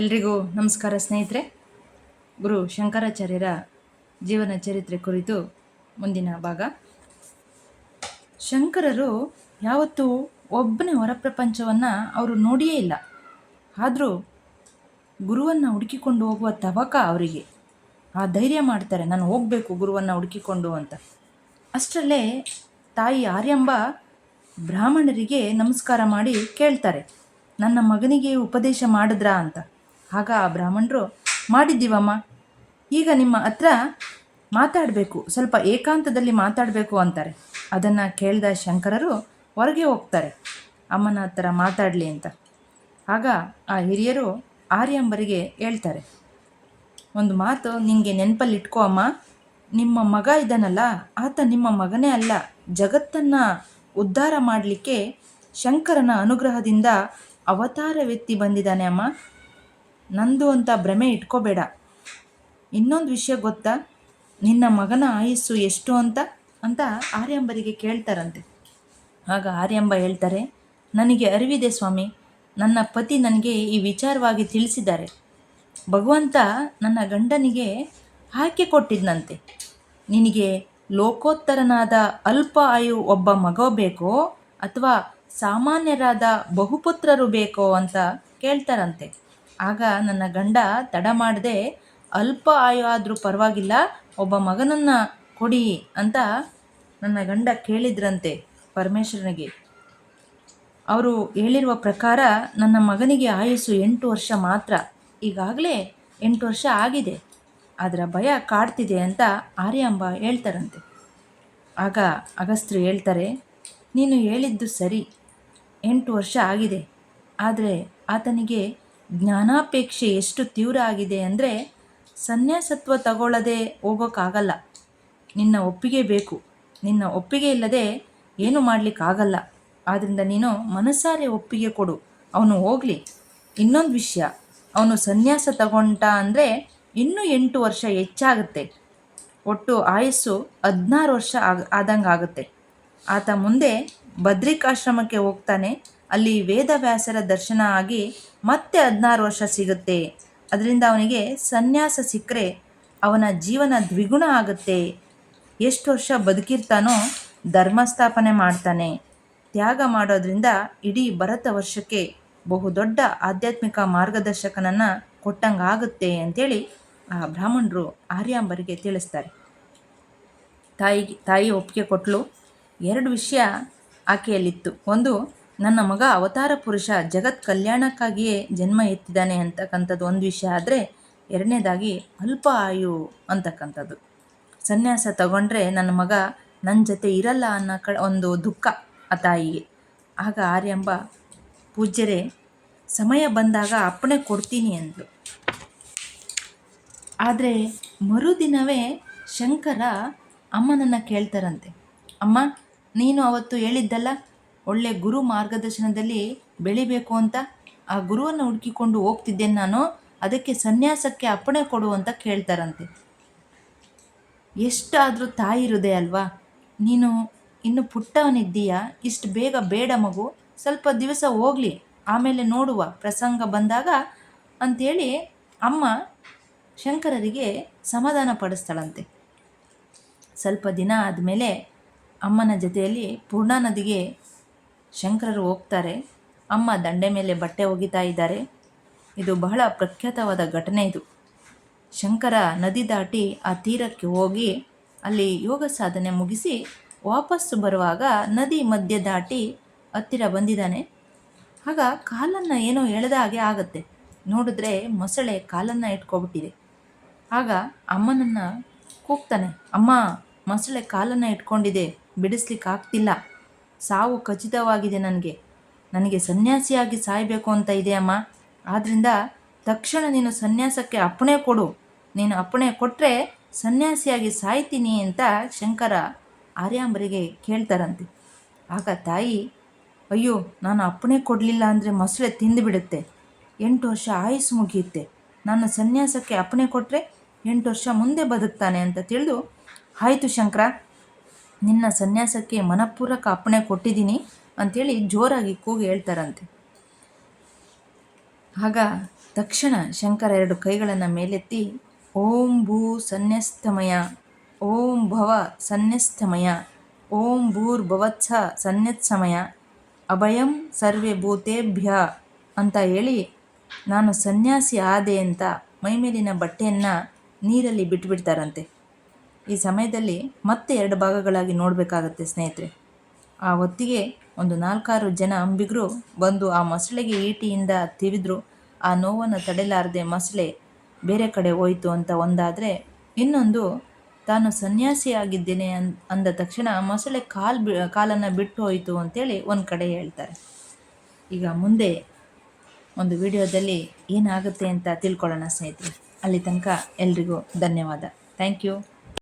ಎಲ್ರಿಗೂ ನಮಸ್ಕಾರ ಸ್ನೇಹಿತರೆ. ಗುರು ಶಂಕರಾಚಾರ್ಯರ ಜೀವನ ಚರಿತ್ರೆ ಕುರಿತು ಮುಂದಿನ ಭಾಗ. ಶಂಕರರು ಯಾವತ್ತೂ ಒಬ್ಬನೇ ಹೊರಪ್ರಪಂಚವನ್ನು ಅವರು ನೋಡಿಯೇ ಇಲ್ಲ. ಆದರೂ ಗುರುವನ್ನು ಹುಡುಕಿಕೊಂಡು ಹೋಗುವ ತವಕ ಅವರಿಗೆ. ಆ ಧೈರ್ಯ ಮಾಡ್ತಾರೆ, ನಾನು ಹೋಗಬೇಕು ಗುರುವನ್ನು ಹುಡುಕಿಕೊಂಡು ಅಂತ. ಅಷ್ಟರಲ್ಲೇ ತಾಯಿ ಆರ್ಯಂಬ ಬ್ರಾಹ್ಮಣರಿಗೆ ನಮಸ್ಕಾರ ಮಾಡಿ ಕೇಳ್ತಾರೆ, ನನ್ನ ಮಗನಿಗೆ ಉಪದೇಶ ಮಾಡಿದ್ರಾ ಅಂತ. ಆಗ ಆ ಬ್ರಾಹ್ಮಣರು, ಮಾಡಿದ್ದೀವಮ್ಮ, ಈಗ ನಿಮ್ಮ ಹತ್ರ ಮಾತಾಡಬೇಕು, ಸ್ವಲ್ಪ ಏಕಾಂತದಲ್ಲಿ ಮಾತಾಡಬೇಕು ಅಂತಾರೆ. ಅದನ್ನು ಕೇಳಿದ ಶಂಕರರು ಹೊರಗೆ ಹೋಗ್ತಾರೆ. ಅಮ್ಮನ ಹತ್ರ ಮಾತಾಡಲಿ ಅಂತ. ಆಗ ಆ ಹಿರಿಯರು ಆರ್ಯಂಬರಿಗೆ ಹೇಳ್ತಾರೆ, ಒಂದು ಮಾತು ನಿಮಗೆ ನೆನಪಲ್ಲಿ ಇಟ್ಕೋ ಅಮ್ಮ. ನಿಮ್ಮ ಮಗ ಇದ್ದಾನಲ್ಲ ಆತ ನಿಮ್ಮ ಮಗನೇ ಅಲ್ಲ. ಜಗತ್ತನ್ನು ಉದ್ಧಾರ ಮಾಡಲಿಕ್ಕೆ ಶಂಕರನ ಅನುಗ್ರಹದಿಂದ ಅವತಾರ ವ್ಯಕ್ತಿ ಬಂದಿದ್ದಾನೆ ಅಮ್ಮ. ನಂದು ಅಂತ ಭ್ರಮೆ ಇಟ್ಕೋಬೇಡ. ಇನ್ನೊಂದು ವಿಷಯ ಗೊತ್ತಾ? ನಿನ್ನ ಮಗನ ಆಯಸ್ಸು ಎಷ್ಟು ಅಂತ? ಅಂತ ಆರ್ಯಾಂಬರಿಗೆ ಕೇಳ್ತಾರಂತೆ. ಆಗ ಆರ್ಯಂಬ ಹೇಳ್ತಾರೆ, ನನಗೆ ಅರಿವಿದೆ ಸ್ವಾಮಿ. ನನ್ನ ಪತಿ ನನಗೆ ಈ ವಿಚಾರವಾಗಿ ತಿಳಿಸಿದ್ದಾರೆ. ಭಗವಂತ ನನ್ನ ಗಂಡನಿಗೆ ಹಾಕಿ ಕೊಟ್ಟಿದ್ದಂತೆ ನಿನಗೆ ಲೋಕೋತ್ತರನಾದ ಅಲ್ಪ ಆಯು ಒಬ್ಬ ಮಗ ಬೇಕೋ ಅಥವಾ ಸಾಮಾನ್ಯರಾದ ಬಹುಪುತ್ರರು ಬೇಕೋ ಅಂತ ಕೇಳ್ತಾರಂತೆ. ಆಗ ನನ್ನ ಗಂಡ ತಡ ಮಾಡದೆ, ಅಲ್ಪ ಆಯು ಆದರೂ ಪರವಾಗಿಲ್ಲ, ಒಬ್ಬ ಮಗನನ್ನು ಕೊಡಿ ಅಂತ ನನ್ನ ಗಂಡ ಕೇಳಿದ್ರಂತೆ ಪರಮೇಶ್ವರನಿಗೆ. ಅವರು ಹೇಳಿರುವ ಪ್ರಕಾರ ನನ್ನ ಮಗನಿಗೆ ಆಯಸ್ಸು ಎಂಟು ವರ್ಷ ಮಾತ್ರ. ಈಗಾಗಲೇ ಎಂಟು ವರ್ಷ ಆಗಿದೆ. ಅದರ ಭಯ ಕಾಡ್ತಿದೆ ಅಂತ ಆರ್ಯಾಂಬ ಹೇಳ್ತಾರಂತೆ. ಆಗ ಅಗಸ್ತ್ರು ಹೇಳ್ತಾರೆ, ನೀನು ಹೇಳಿದ್ದು ಸರಿ. ಎಂಟು ವರ್ಷ ಆಗಿದೆ. ಆದರೆ ಆತನಿಗೆ ಜ್ಞಾನಾಪೇಕ್ಷೆ ಎಷ್ಟು ತೀವ್ರ ಆಗಿದೆ ಅಂದರೆ ಸನ್ಯಾಸತ್ವ ತಗೊಳ್ಳದೆ ಹೋಗೋಕ್ಕಾಗಲ್ಲ. ನಿನ್ನ ಒಪ್ಪಿಗೆ ಬೇಕು. ನಿನ್ನ ಒಪ್ಪಿಗೆ ಇಲ್ಲದೆ ಏನು ಮಾಡಲಿಕ್ಕಾಗಲ್ಲ. ಆದ್ದರಿಂದ ನೀನು ಮನಸ್ಸಾರೆ ಒಪ್ಪಿಗೆ ಕೊಡು. ಅವನು ಹೋಗಲಿ. ಇನ್ನೊಂದು ವಿಷಯ. ಅವನು ಸನ್ಯಾಸ ತಗೊಂಡ ಅಂದರೆ ಇನ್ನೂ ಎಂಟು ವರ್ಷ ಹೆಚ್ಚಾಗುತ್ತೆ. ಒಟ್ಟು ಆಯಸ್ಸು ಹದಿನಾರು ವರ್ಷ ಆಗ ಆದಂಗೆ ಆಗುತ್ತೆ ಆತ ಮುಂದೆ ಬದ್ರಿಕಾಶ್ರಮಕ್ಕೆ ಹೋಗ್ತಾನೆ. ಅಲ್ಲಿ ವೇದವ್ಯಾಸರ ದರ್ಶನ ಆಗಿ ಮತ್ತೆ ಹದಿನಾರು ವರ್ಷ ಸಿಗುತ್ತೆ. ಅದರಿಂದ ಅವನಿಗೆ ಸನ್ಯಾಸ ಸಿಕ್ಕರೆ ಅವನ ಜೀವನ ದ್ವಿಗುಣ ಆಗುತ್ತೆ. ಎಷ್ಟು ವರ್ಷ ಬದುಕಿರ್ತಾನೋ ಧರ್ಮಸ್ಥಾಪನೆ ಮಾಡ್ತಾನೆ. ತ್ಯಾಗ ಮಾಡೋದ್ರಿಂದ ಇಡೀ ಭರತ ವರ್ಷಕ್ಕೆ ಬಹುದೊಡ್ಡ ಆಧ್ಯಾತ್ಮಿಕ ಮಾರ್ಗದರ್ಶಕನನ್ನು ಕೊಟ್ಟಂಗಾಗುತ್ತೆ ಅಂತೇಳಿ ಆ ಬ್ರಾಹ್ಮಣರು ಆರ್ಯಾಂಬರಿಗೆ ತಿಳಿಸ್ತಾರೆ. ತಾಯಿಗೆ ತಾಯಿ ಒಪ್ಪಿಗೆ ಕೊಟ್ಟಲು ಎರಡು ವಿಷಯ ಆಕೆಯಲ್ಲಿತ್ತು. ಒಂದು ನನ್ನ ಮಗ ಅವತಾರ ಪುರುಷ ಜಗತ್ ಕಲ್ಯಾಣಕ್ಕಾಗಿಯೇ ಜನ್ಮ ಎತ್ತಿದ್ದಾನೆ ಅಂತಕ್ಕಂಥದ್ದು ಒಂದು ವಿಷಯ ಆದರೆ ಎರಡನೇದಾಗಿ ಅಲ್ಪ ಆಯು ಅಂತಕ್ಕಂಥದ್ದು. ಸನ್ಯಾಸ ತಗೊಂಡ್ರೆ ನನ್ನ ಮಗ ನನ್ನ ಜೊತೆ ಇರಲ್ಲ ಅನ್ನೋ ಕ ಒಂದು ದುಃಖ ಆ ತಾಯಿಗೆ. ಆಗ ಆರ್ಯಂಬ, ಪೂಜ್ಯರೇ, ಸಮಯ ಬಂದಾಗ ಅಪ್ಪಣೆ ಕೊಡ್ತೀನಿ ಅಂದರು ಆದರೆ ಮರುದಿನವೇ ಶಂಕರ ಅಮ್ಮನನ್ನು ಕೇಳ್ತಾರಂತೆ. ಅಮ್ಮ, ನೀನು ಅವತ್ತು ಹೇಳಿದ್ದಲ್ಲ ಒಳ್ಳೆ ಗುರು ಮಾರ್ಗದರ್ಶನದಲ್ಲಿ ಬೆಳಿಬೇಕು ಅಂತ ಆ ಗುರುವನ್ನು ಹುಡುಕಿಕೊಂಡು ಹೋಗ್ತಿದ್ದೇನೆ ನಾನು. ಅದಕ್ಕೆ ಸನ್ಯಾಸಕ್ಕೆ ಅಪ್ಪಣೆ ಕೊಡು ಅಂತ ಕೇಳ್ತಾರಂತೆ. ಎಷ್ಟಾದರೂ ತಾಯಿ ಇರುದೇ ಅಲ್ವಾ? ನೀನು ಇನ್ನು ಪುಟ್ಟವನಿದ್ದೀಯಾ? ಇಷ್ಟು ಬೇಗ ಬೇಡ ಮಗು. ಸ್ವಲ್ಪ ದಿವಸ ಹೋಗಲಿ. ಆಮೇಲೆ ನೋಡುವ. ಪ್ರಸಂಗ ಬಂದಾಗ ಅಂಥೇಳಿ ಅಮ್ಮ ಶಂಕರರಿಗೆ ಸಮಾಧಾನ ಪಡಿಸ್ತಾಳಂತೆ. ಸ್ವಲ್ಪ ದಿನ ಆದಮೇಲೆ ಅಮ್ಮನ ಜೊತೆಯಲ್ಲಿ ಪೂರ್ಣಾ ನದಿಗೆ ಶಂಕರರು ಹೋಗ್ತಾರೆ. ಅಮ್ಮ ದಂಡೆ ಮೇಲೆ ಬಟ್ಟೆ ಒಗಿತಾ ಇದ್ದಾರೆ. ಇದು ಬಹಳ ಪ್ರಖ್ಯಾತವಾದ ಘಟನೆ ಇದು. ಶಂಕರ ನದಿ ದಾಟಿ ಆ ತೀರಕ್ಕೆ ಹೋಗಿ ಅಲ್ಲಿ ಯೋಗ ಸಾಧನೆ ಮುಗಿಸಿ ವಾಪಸ್ಸು ಬರುವಾಗ ನದಿ ಮಧ್ಯೆ ದಾಟಿ ಹತ್ತಿರ ಬಂದಿದ್ದಾನೆ. ಆಗ ಕಾಲನ್ನು ಏನೋ ಎಳೆದ ಹಾಗೆ ಆಗುತ್ತೆ. ನೋಡಿದ್ರೆ ಮೊಸಳೆ ಕಾಲನ್ನು ಇಟ್ಕೊಬಿಟ್ಟಿದೆ. ಆಗ ಅಮ್ಮನನ್ನು ಕೂಗ್ತಾನೆ. ಅಮ್ಮ, ಮೊಸಳೆ ಕಾಲನ್ನು ಇಟ್ಕೊಂಡಿದೆ. ಬಿಡಿಸ್ಲಿಕ್ಕೆ ಆಗ್ತಿಲ್ಲ ಸಾವು ಖಚಿತವಾಗಿದೆ ನನಗೆ. ನನಗೆ ಸನ್ಯಾಸಿಯಾಗಿ ಸಾಯಬೇಕು ಅಂತ ಇದೆಯಮ್ಮ ಆದ್ದರಿಂದ ತಕ್ಷಣ ನೀನು ಸನ್ಯಾಸಕ್ಕೆ ಅಪ್ಪಣೆ ಕೊಡು. ನೀನು ಅಪ್ಪಣೆ ಕೊಟ್ಟರೆ ಸನ್ಯಾಸಿಯಾಗಿ ಸಾಯ್ತೀನಿ ಅಂತ ಶಂಕರ ಆರ್ಯಾಂಬರಿಗೆ ಕೇಳ್ತಾರಂತೆ. ಆಗ ತಾಯಿ, ಅಯ್ಯೋ, ನಾನು ಅಪ್ಪಣೆ ಕೊಡಲಿಲ್ಲ ಅಂದರೆ ಮೊಸಳೆ ತಿಂದುಬಿಡುತ್ತೆ ಎಂಟು ವರ್ಷ ಆಯುಸ್ಸು ಮುಗಿಯುತ್ತೆ. ನಾನು ಸನ್ಯಾಸಕ್ಕೆ ಅಪ್ಪಣೆ ಕೊಟ್ಟರೆ ಎಂಟು ವರ್ಷ ಮುಂದೆ ಬದುಕ್ತಾನೆ ಅಂತ ತಿಳಿದು, ಆಯಿತು ಶಂಕರ ನಿನ್ನ ಸನ್ಯಾಸಕ್ಕೆ ಮನಪೂರ್ವಕ ಅಪ್ಪಣೆ ಕೊಟ್ಟಿದ್ದೀನಿ ಅಂಥೇಳಿ ಜೋರಾಗಿ ಕೂಗಿ ಹೇಳ್ತಾರಂತೆ. ಆಗ ತಕ್ಷಣ ಶಂಕರ ಎರಡು ಕೈಗಳನ್ನು ಮೇಲೆತ್ತಿ, ಓಂ ಭೂ ಸನ್ಯಸ್ತಮಯ, ಓಂ ಭವ ಸನ್ಯಸ್ತಮಯ, ಓಂ ಭೂರ್ಭವತ್ಸ ಸನ್ಯತ್ಸಮಯ, ಅಭಯಂ ಸರ್ವೇ ಭೂತೇಭ್ಯ ಅಂತ ಹೇಳಿ, ನಾನು ಸನ್ಯಾಸಿ ಆದೆ ಅಂತ ಮೈಮೇಲಿನ ಬಟ್ಟೆಯನ್ನು ನೀರಲ್ಲಿ ಬಿಟ್ಟುಬಿಡ್ತಾರಂತೆ ಈ ಸಮಯದಲ್ಲಿ ಮತ್ತೆ ಎರಡು ಭಾಗಗಳಾಗಿ ನೋಡಬೇಕಾಗತ್ತೆ ಸ್ನೇಹಿತರೆ. ಆ ಹೊತ್ತಿಗೆ ಒಂದು ನಾಲ್ಕಾರು ಜನ ಅಂಬಿಗರು ಬಂದು ಆ ಮೊಸಳೆಗೆ ಈಟಿಯಿಂದ ತಿವಿದ್ರು. ಆ ನೋವನ್ನು ತಡೆಲಾರದೆ ಮೊಸಳೆ ಬೇರೆ ಕಡೆ ಹೋಯಿತು ಅಂತ ಒಂದಾದರೆ ಇನ್ನೊಂದು, ತಾನು ಸನ್ಯಾಸಿಯಾಗಿದ್ದೇನೆ ಅನ್ ಅಂದ ತಕ್ಷಣ ಮೊಸಳೆ ಕಾಲು ಬಿ, ಕಾಲನ್ನು ಬಿಟ್ಟು ಹೋಯಿತು ಅಂತೇಳಿ ಒಂದು ಕಡೆ ಹೇಳ್ತಾರೆ. ಈಗ ಮುಂದೆ ಒಂದು ವಿಡಿಯೋದಲ್ಲಿ ಏನಾಗುತ್ತೆ ಅಂತ ತಿಳ್ಕೊಳ್ಳೋಣ ಸ್ನೇಹಿತರೆ. ಅಲ್ಲಿ ತನಕ ಎಲ್ರಿಗೂ ಧನ್ಯವಾದ. Thank you.